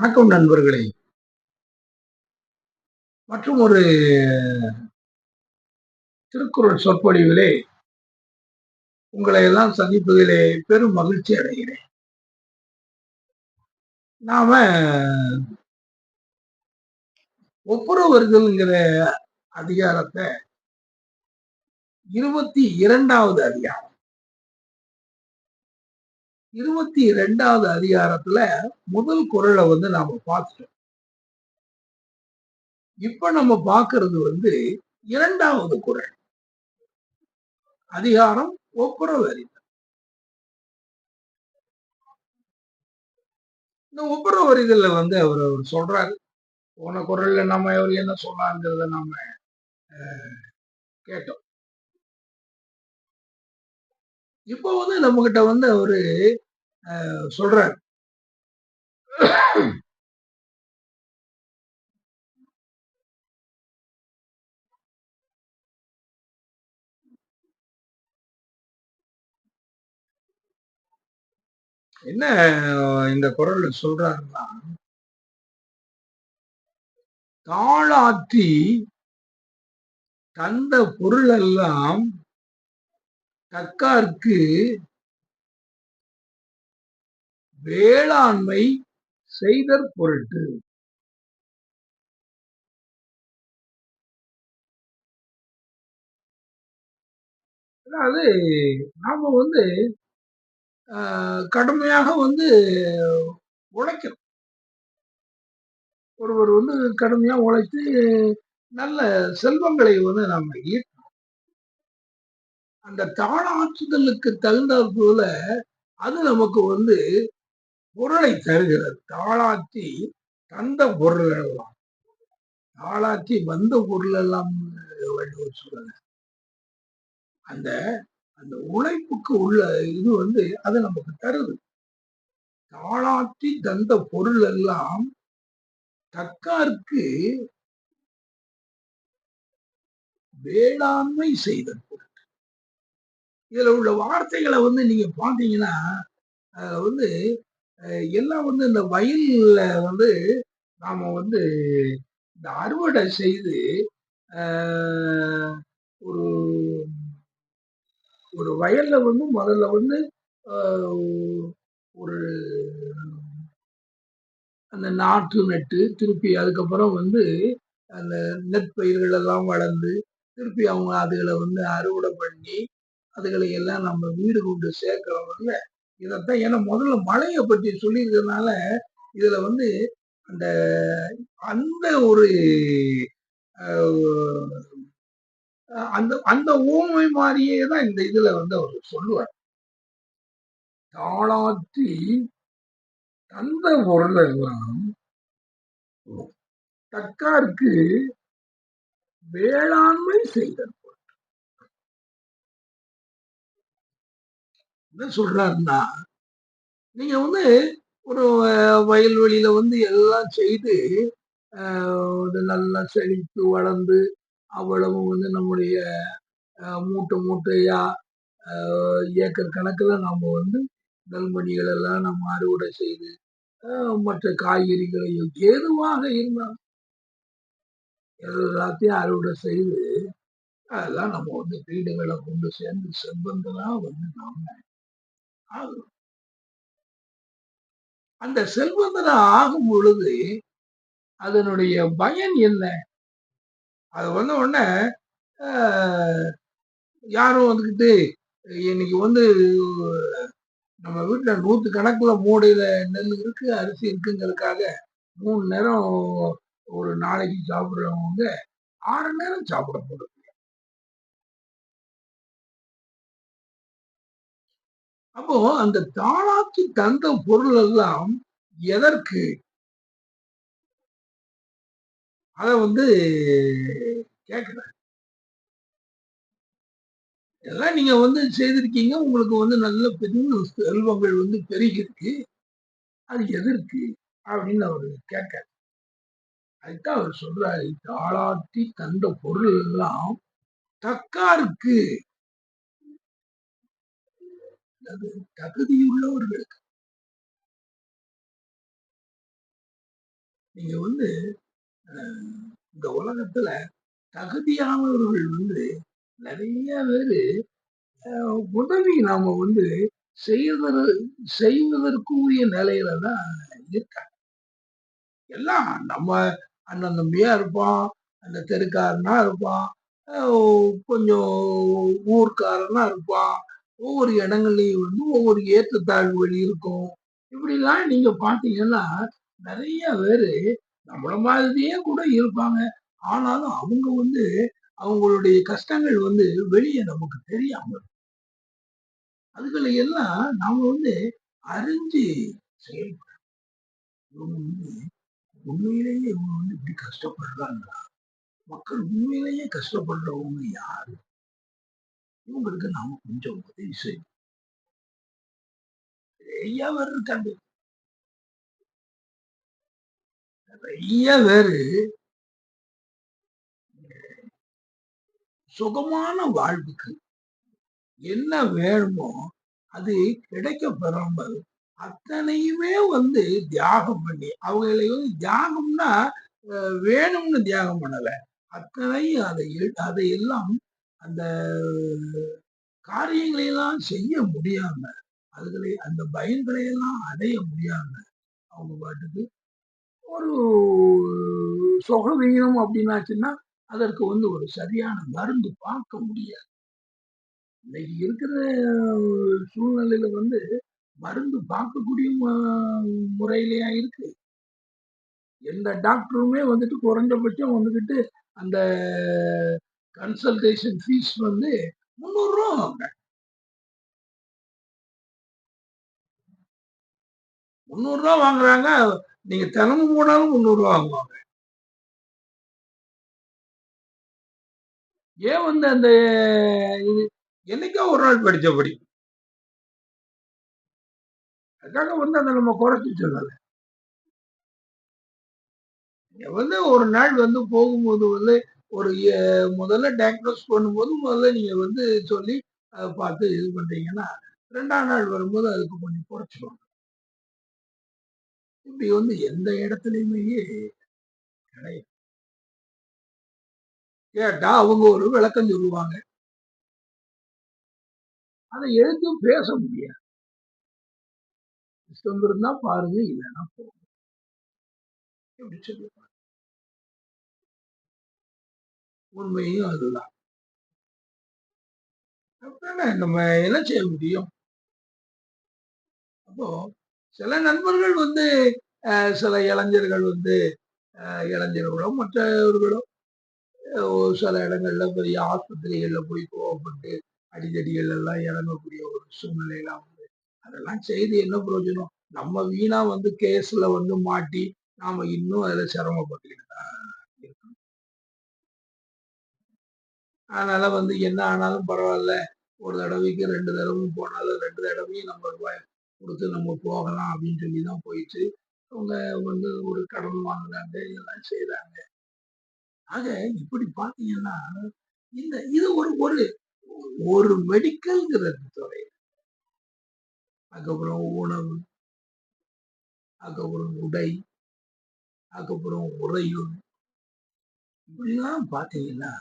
வணக்கம் நண்பர்களே. மற்றும் ஒரு திருக்குறள் சொற்பொழிவிலே உங்களை எல்லாம் சந்திப்பதிலே பெரும் மகிழ்ச்சி அடைகிறேன். நாம ஒப்புரவர்கள்ங்கிற அதிகாரத்தை இருபத்தி இரண்டாவது அதிகாரம். இருபத்தி ரெண்டாவது அதிகாரத்துல முதல் குரலை வந்து நாம பார்த்துட்டோம். இப்ப நம்ம பார்க்கறது வந்து இரண்டாவது குரல். அதிகாரம் ஒப்புரவு அறிதல். இந்த ஒப்புரவு அறிதல்ல வந்து அவர் அவர் சொல்றாரு. போன குரல்ல நம்ம அவர் என்ன சொன்னாங்கிறத நாம கேட்டோம். இப்போ வந்து நம்ம கிட்ட வந்து அவரு சொல்றார் என்ன இந்த குரல் சொல்றாருன்னா தாளாத்தி தந்த பொருள் எல்லாம் தக்கார்க்கு வேளாண்மை செய்தற் பொருட்டு. அதாவது நாம வந்து கடுமையாக வந்து உழைக்கணும். ஒருவர் வந்து கடுமையா உழைத்து நல்ல செல்வங்களை வந்து நாம ஈட்டணும். அந்த தாளாற்றுதலுக்கு தகுந்த போல அது நமக்கு வந்து பொருளை தருகிறது. தாளாத்தி தந்த பொருள் எல்லாம். தாளாத்தி வந்த பொருள் எல்லாம் சொல்லல. அந்த அந்த உழைப்புக்கு உள்ள இது வந்து அது நமக்கு தருது. தாளாத்தி தந்த பொருள் எல்லாம் தக்காருக்கு வேளாண்மை செய்த பொருள். இதுல உள்ள வார்த்தைகளை வந்து நீங்க பாத்தீங்கன்னா வந்து எல்லாம் வந்து இந்த வயல்ல வந்து நாம வந்து இந்த அறுவடை செய்து ஒரு ஒரு வயல்ல வந்து முதல்ல வந்து ஒரு அந்த நாற்று நட்டு திருப்பி அதுக்கப்புறம் வந்து அந்த நெற்பயிர்கள் எல்லாம் வளர்ந்து திருப்பி அவங்க அதுகளை வந்து அறுவடை பண்ணி அதுகளை எல்லாம் நம்ம வீடு கொண்டு சேர்க்கிறோம்ல இதைத்தான் ஏன்னா முதல்ல மழையை பற்றி சொல்லியிருக்கிறதுனால இதுல வந்து அந்த அந்த ஒரு அந்த அந்த ஊமை மாதிரியே தான் இந்த இதுல வந்து அவர் சொல்லுவார். தாளாத்தி தந்த பொருளெல்லாம் தக்கார்க்கு தக்காருக்கு வேளாண்மை செய்தது என்ன சொல்றாருன்னா நீங்க வந்து ஒரு வயல்வெளியில வந்து எல்லாம் செய்து நல்லா செழித்து வளர்ந்து அவ்வளவு வந்து நம்முடைய மூட்டை மூட்டையா ஏக்கர் கணக்கில் நாம் வந்து நெல்மணிகள் எல்லாம் நம்ம அறுவடை செய்து மற்ற காய்கறிகளையும் எதுவாக இருந்தாலும் எல்லாத்தையும் அறுவடை செய்து அதெல்லாம் நம்ம வந்து வீடுகளை கொண்டு சேர்ந்து செல்வந்தெல்லாம் வந்து நாம அந்த செல்வந்தன ஆகும் பொழுது அதனுடைய பயன் என்ன? அது வந்த உடனே யாரும் வந்துக்கிட்டு இன்னைக்கு வந்து நம்ம வீட்டுல நூத்து கணக்குல மூடையில நெல் இருக்கு அரிசி இருக்குங்கிறதுக்காக மூணு நேரம் ஒரு நாளைக்கு சாப்பிடுறவங்க ஆறு நேரம் சாப்பிட போடுது அப்போ அந்த தாளாக்கி தந்த பொருள் எல்லாம் எதற்கு? அத வந்து கேக்குறேன் எல்லாம் நீங்க வந்து செய்திருக்கீங்க. உங்களுக்கு வந்து நல்ல பெரிய செல்வங்கள் வந்து பெருகிருக்கு. அது எதற்கு? அப்படின்னு அவரு கேட்க அதுதான் அவர் சொல்றாரு. தாளாட்டி தந்த பொருள் எல்லாம் தக்காருக்கு அது தகுதியுள்ளவர்களுக்கு நீங்க வந்து இந்த உலகத்துல தகுதியானவர்கள் வந்து நிறைய பேரு உதவி நாம வந்து செய்வதற்கு செய்வதற்குரிய நிலையில தான் இருக்காங்க. எல்லாம் நம்ம அண்ணன் தம்பியா இருப்பான் அந்த தெருக்காரனா இருப்பான் கொஞ்சம் ஊர்க்காரனா இருப்பான் ஒவ்வொரு இடங்கள்லையும் வந்து ஒவ்வொரு ஏற்றத்தாழ்வுகள் இருக்கும். இப்படிலாம் நீங்க பாத்தீங்கன்னா நிறைய பேரு நம்மள மாதிரியே கூட இருப்பாங்க. ஆனாலும் அவங்க வந்து அவங்களுடைய கஷ்டங்கள் வந்து வெளியே நமக்கு தெரியாம அதுகளை எல்லாம் நாம வந்து அறிஞ்சு செயல்படணும். இவங்க வந்து உண்மையிலேயே இவங்க வந்து இப்படி கஷ்டப்படுறாங்களா? மக்கள் உண்மையிலேயே கஷ்டப்படுறவங்க யாரு? இவங்களுக்கு நாம கொஞ்சம் உதவி செய்யணும். நிறைய பேர் இருக்காங்க. நிறைய பேரு சுகமான வாழ்வுக்கு என்ன வேணுமோ அது கிடைக்க பெறாமல் அத்தனையுமே வந்து தியாகம் பண்ணி அவங்களை வந்து தியாகம்னா வேணும்னு தியாகம் பண்ணல. அத்தனையும் அதை அதை எல்லாம் அந்த காரியங்களையெல்லாம் செய்ய முடியாம அதுகளை அந்த பயன்களை எல்லாம் அடைய முடியாம அவங்க பாட்டுக்கு ஒரு சொகவீனம் அப்படின்னாச்சுன்னா அதற்கு வந்து ஒரு சரியான மருந்து பார்க்க முடியாது. இன்னைக்கு இருக்கிற சூழ்நிலையில வந்து மருந்து பார்க்கக்கூடிய முறையிலேயா இருக்கு? எந்த டாக்டருமே வந்துட்டு குறைஞ்சபட்சம் வந்துக்கிட்டு அந்த கன்சல்டேஷன் ஃபீஸ் வந்து முந்நூறுரூவா வாங்க முந்நூறுரூவா வாங்குறாங்க. நீங்க தினமும் போனாலும் முந்நூறுரூவா வாங்குவாங்க. ஏன் வந்து அந்த இது என்னைக்கோ ஒரு நாள் படித்தபடி. அதுக்காக வந்து அதை நம்ம குறைச்சி சொல்லலை. வந்து ஒரு நாள் வந்து போகும்போது வந்து ஒரு முதல்ல டயக்னோஸ் பண்ணும்போது முதல்ல நீங்க வந்து சொல்லி பார்த்து இது பண்றீங்கன்னா ரெண்டாம் நாள் வரும்போது அதுக்கு கொஞ்சம் குறைச்சிடுவாங்க இப்படி வந்து எந்த இடத்துலையுமே கிடையாது. கேட்டா அவங்க ஒரு விளக்கம் சொல்லுவாங்க. அதை எழுத்தும் பேச முடியாது. இஷ்டம் இருந்தா பாருங்க இல்லைன்னா போகும் எப்படி சொல்லுவாங்க உண்மையும் அதுதான். நம்ம என்ன செய்ய முடியும்? அப்போ சில நண்பர்கள் வந்து சில இளைஞர்கள் வந்து இளைஞர்களோ மற்றவர்களோ சில இடங்கள்ல பெரிய ஆஸ்பத்திரிகள்ல போய் கோவப்பட்டு அடிதடிகள் எல்லாம் இறங்கக்கூடிய ஒரு சூழ்நிலையெல்லாம் வந்து அதெல்லாம் செய்து என்ன பிரயோஜனம்? நம்ம வீணா வந்து கேஸ்ல வந்து மாட்டி நாம இன்னும் அதுல சிரமப்பட்டுக்கணும் அதனால வந்து என்ன ஆனாலும் பரவாயில்ல. ஒரு தடவைக்கு ரெண்டு தடவையும் போனாலும் ரெண்டு தடவையும் நம்ம ரூபாய் கொடுத்து நம்ம போகலாம் அப்படின்னு சொல்லி தான் போயிட்டு அவங்க வந்து ஒரு கடன் வாங்குறாங்க இதெல்லாம் செய்யறாங்க ஆக இப்படி பார்த்தீங்கன்னா இந்த இது ஒரு ஒரு ஒரு மெடிக்கல்ங்கிறது துறை. அதுக்கப்புறம் உணவு. அதுக்கப்புறம் உடை. அதுக்கப்புறம் உறையூர் இப்படிலாம் பார்த்தீங்கன்னா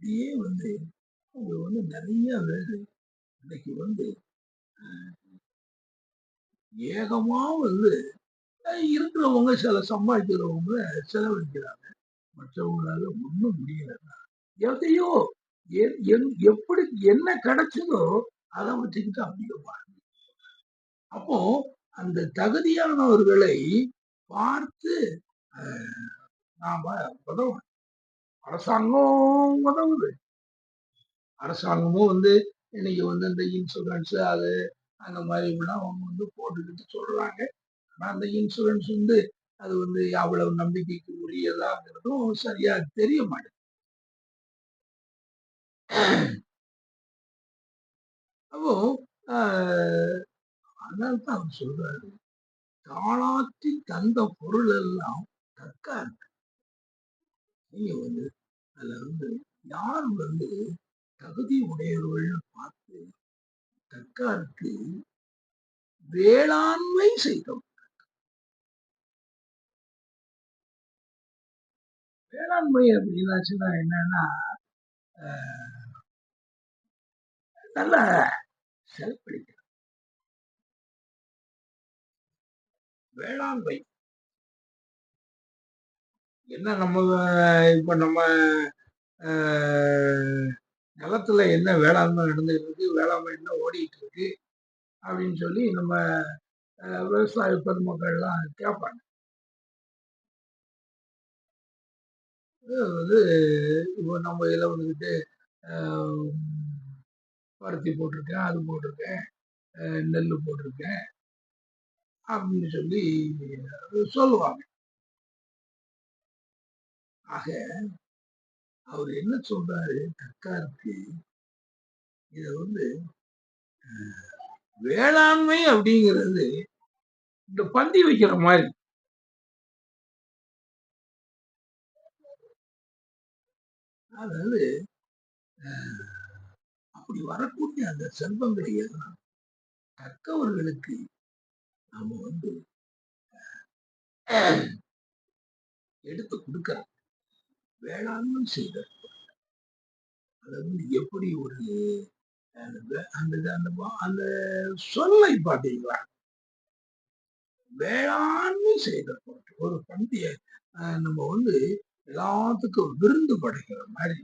இப்படியே வந்து அவங்க வந்து நிறைய பேர் இன்னைக்கு வந்து ஏகமா வந்து இருக்கிறவங்க சில சம்பாதிக்கிறவங்க செலவழிக்கிறாங்க. மற்றவங்களால ஒன்றும் முடியலைன்னா எதையோ எப்படி என்ன கிடைச்சதோ அதை வச்சுக்கிட்டு அப்படியே அப்போ அந்த தகுதியானவர்களை பார்த்து நாம உதவணும். அரசாங்கம் உதவுது. அரசாங்கமும் வந்து இன்னைக்கு வந்து இந்த இன்சூரன்ஸ் அது அந்த மாதிரி அவங்க வந்து போட்டுக்கிட்டு சொல்றாங்க. ஆனா அந்த இன்சூரன்ஸ் வந்து அது வந்து அவ்வளவு நம்பிக்கைக்கு உரியதாங்கிறதும் சரியா தெரிய மாட்டேங்குது. அப்போ அதனால தான் அவர் சொல்றாரு. தாளாற்றி தந்த பொருள் எல்லாம் தக்கா இருக்கு நீங்க வந்து அதுல வந்து யார் வந்து தகுதி உடையவர்கள் பார்த்து தற்காருக்கு வேளாண்மை செய்தோம் வேளாண்மை அப்படின்னாச்சுன்னா என்னன்னா அஹ், நல்ல செலவழிக்கணும் வேளாண்மை என்ன நம்ம இப்போ இப்ப நம்ம நிலத்துல என்ன வேளாண்மை நடந்துகிட்டு இருக்கு வேளாண்மை என்ன ஓடிட்டு இருக்கு அப்படின்னு சொல்லி நம்ம விவசாய விவசாய பெருமக்கள்லாம் கேட்பாங்க வந்து இப்போ நம்ம இதில் வந்துக்கிட்டு பருத்தி போட்டிருக்கேன் அது போட்டிருக்கேன் நெல் போட்டிருக்கேன் அப்படின்னு சொல்லி சொல்லுவாங்க. ஆக அவர் என்ன சொல்றாரு? தற்காருக்கு இத வந்து வேளாண்மை அப்படிங்கிறது இந்த பந்தி வைக்கிற மாதிரி. அதாவது அப்படி வரக்கூடிய அந்த செல்வங்களை எல்லாம் தக்கவர்களுக்கு நாம வந்து எடுத்து கொடுக்கறோம். வேளாண்மை செய்த அதாவது வந்து எப்படி ஒரு அந்த அந்த அந்த அந்த சொல்லை பார்த்தீங்களா வேளாண்மை செய்த பொருட்டு ஒரு பண்டிய நம்ம வந்து எல்லாத்துக்கும் விருந்து படைக்கிற மாதிரி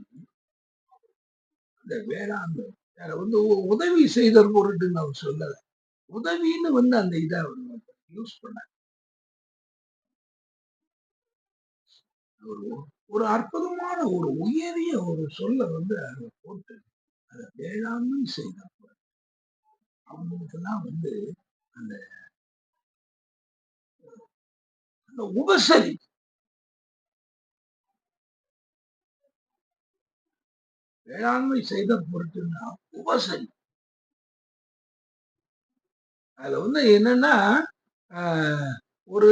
இந்த வேளாண்மை அதை வந்து உதவி செய்த பொருட்டுன்னு அவர் சொல்லல. உதவின்னு வந்து அந்த இதை யூஸ் பண்ண ஒரு ஒரு அற்புதமான ஒரு உயரிய ஒரு சொல்ல வந்து அதை போட்டு அதை வேளாண்மை செய்த அவங்களுக்கெல்லாம் வந்து அந்த அந்த உபசரி வேளாண்மை செய்த பொருட்டுன்னா உபசரி. அதுல வந்து என்னன்னா ஆஹ், ஒரு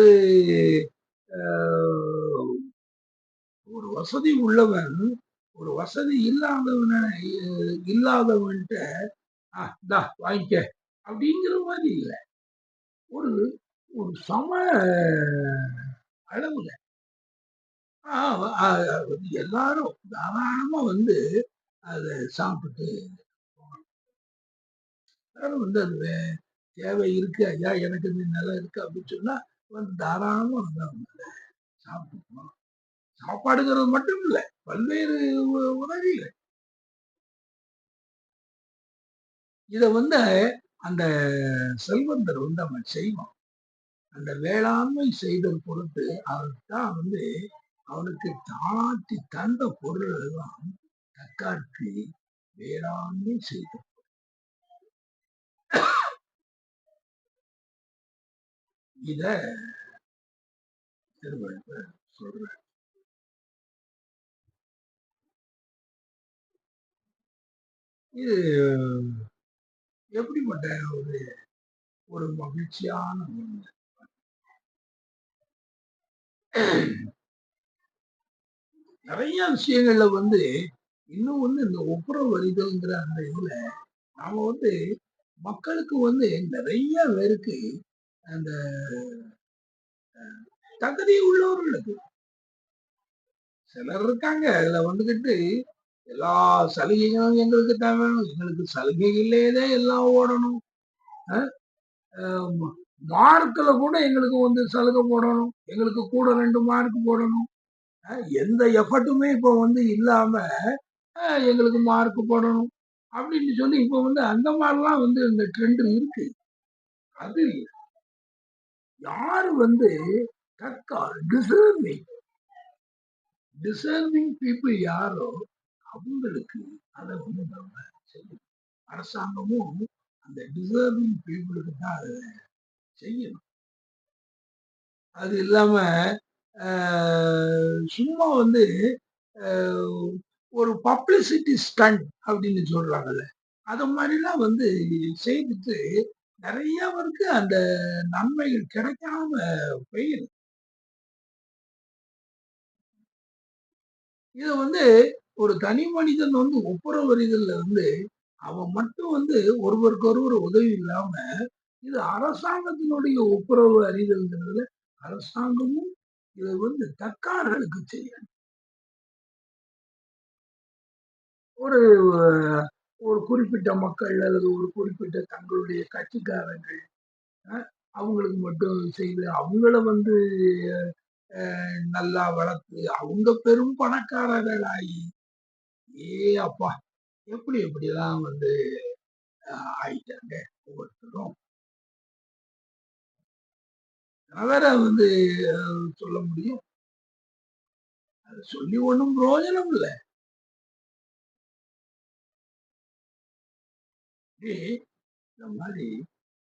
ஒரு வசதி உள்ளவன் ஒரு வசதி இல்லாதவன இல்லாதவன்ட்ட "ஆ, இந்தா வாங்கிக்க. அப்படிங்கிற மாதிரி இல்லை. ஒரு ஒரு சம அளவுல. எல்லாரும் தாராளமா வந்து அதை சாப்பிட்டு எல்லாரும் வந்து அது வே- தேவை இருக்கு ஐயா எனக்கு இந்த நிலம் இருக்கு அப்படின்னு சொன்னா வந்து தாராளமா வந்து அவங்க சாப்பிட்டு சாப்பிட்டுக்கணும் சாப்பாடுங்கிறது மட்டும் இல்ல பல்வேறு உதவிகள் இத வந்து அந்த செல்வந்தர் வந்து அவன் செய்வான். அந்த வேளாண்மை செய்தல் பொறுத்து அவன்தான் வந்து அவனுக்கு தாட்டி தந்த பொருள் எல்லாம் தற்காத்து வேளாண்மை செய்த இத திருவள்ளுவர் இது எப்படிப்பட்ட ஒரு ஒரு மகிழ்ச்சியான ஒண்ணு? நிறைய விஷயங்கள்ல வந்து இன்னும் வந்து இந்த ஒப்புரவு வரிதல்ங்கிற அந்த இதுல நாம வந்து மக்களுக்கு வந்து நிறைய பேருக்கு அந்த தகுதி உள்ளவர்களுக்கு சிலர் இருக்காங்க அதுல வந்துகிட்டு எல்லா சலுகைகளும் எங்களுக்கு தான் வேணும். எங்களுக்கு சலுகைகளே எல்லாம் ஓடணும். மார்க்கில் கூட எங்களுக்கு வந்து சலுகை போடணும். எங்களுக்கு கூட ரெண்டு மார்க் போடணும். எந்த எஃபர்ட்டுமே இப்போ வந்து இல்லாம எங்களுக்கு மார்க் போடணும் அப்படின்னு சொல்லி இப்போ வந்து அந்த மாதிரிலாம் வந்து இந்த ட்ரெண்டு இருக்கு. அது யார் வந்து தக்கா டிசர்விங் டிசர்விங் பீப்புள் யாரோ அவங்களுக்கு அதை வந்து நம்ம செய்யணும். அரசாங்கமும் அந்த டிசர்விங் பீப்புளுக்கு தான் அதை செய்யணும். அது இல்லாம சும்மா வந்து ஆஹ், ஒரு பப்ளிசிட்டி ஸ்டண்ட் அப்படின்னு சொல்றாங்கல்ல அது மாதிரிலாம் வந்து செய்துட்டு நிறையவருக்கு அந்த நன்மைகள் கிடைக்காம போயிடும் இதை வந்து ஒரு தனி மனிதன் வந்து ஒப்புரவறிதல்ல வந்து அவன் மட்டும் வந்து ஒருவருக்கு ஒருவர் உதவி இல்லாம இது அரசாங்கத்தினுடைய ஒப்புரவு அறிதல்ங்கிறதுல அரசாங்கமும் இதை வந்து தக்கார்களுக்கு செய்யணும். ஒரு ஒரு குறிப்பிட்ட மக்கள் அல்லது ஒரு குறிப்பிட்ட தங்களுடைய கட்சிக்காரங்கள் அவங்களுக்கு மட்டும் செய்து அவங்கள வந்து நல்லா வளர்த்து அவங்க பெரும் பணக்காரர்களாகி ஏ அப்பா. எப்படி எப்படிலாம் வந்து ஆயிட்டாங்க ஒவ்வொருத்தரும். நான் வேற வந்து சொல்ல முடியும். அது சொல்லி ஒன்றும் பிரயோஜனம் இல்லை. இந்த மாதிரி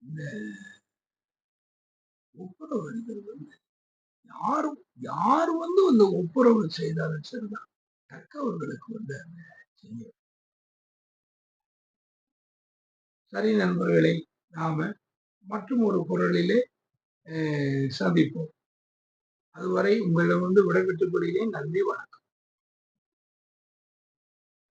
இந்த ஒப்புரவு வந்து யாரும் யார் வந்து அந்த ஒப்புரவு செய்தாலும் சரிதான். தக்கவர்களுக்கு வந்து செய்யும் சரி. நண்பர்களை நாம மற்றும் ஒரு குரலிலே அஹ், சந்திப்போம். அதுவரை உங்களிடம் வந்து விடைபெற்றுக் கொள்கிறேன். நன்றி வணக்கம்.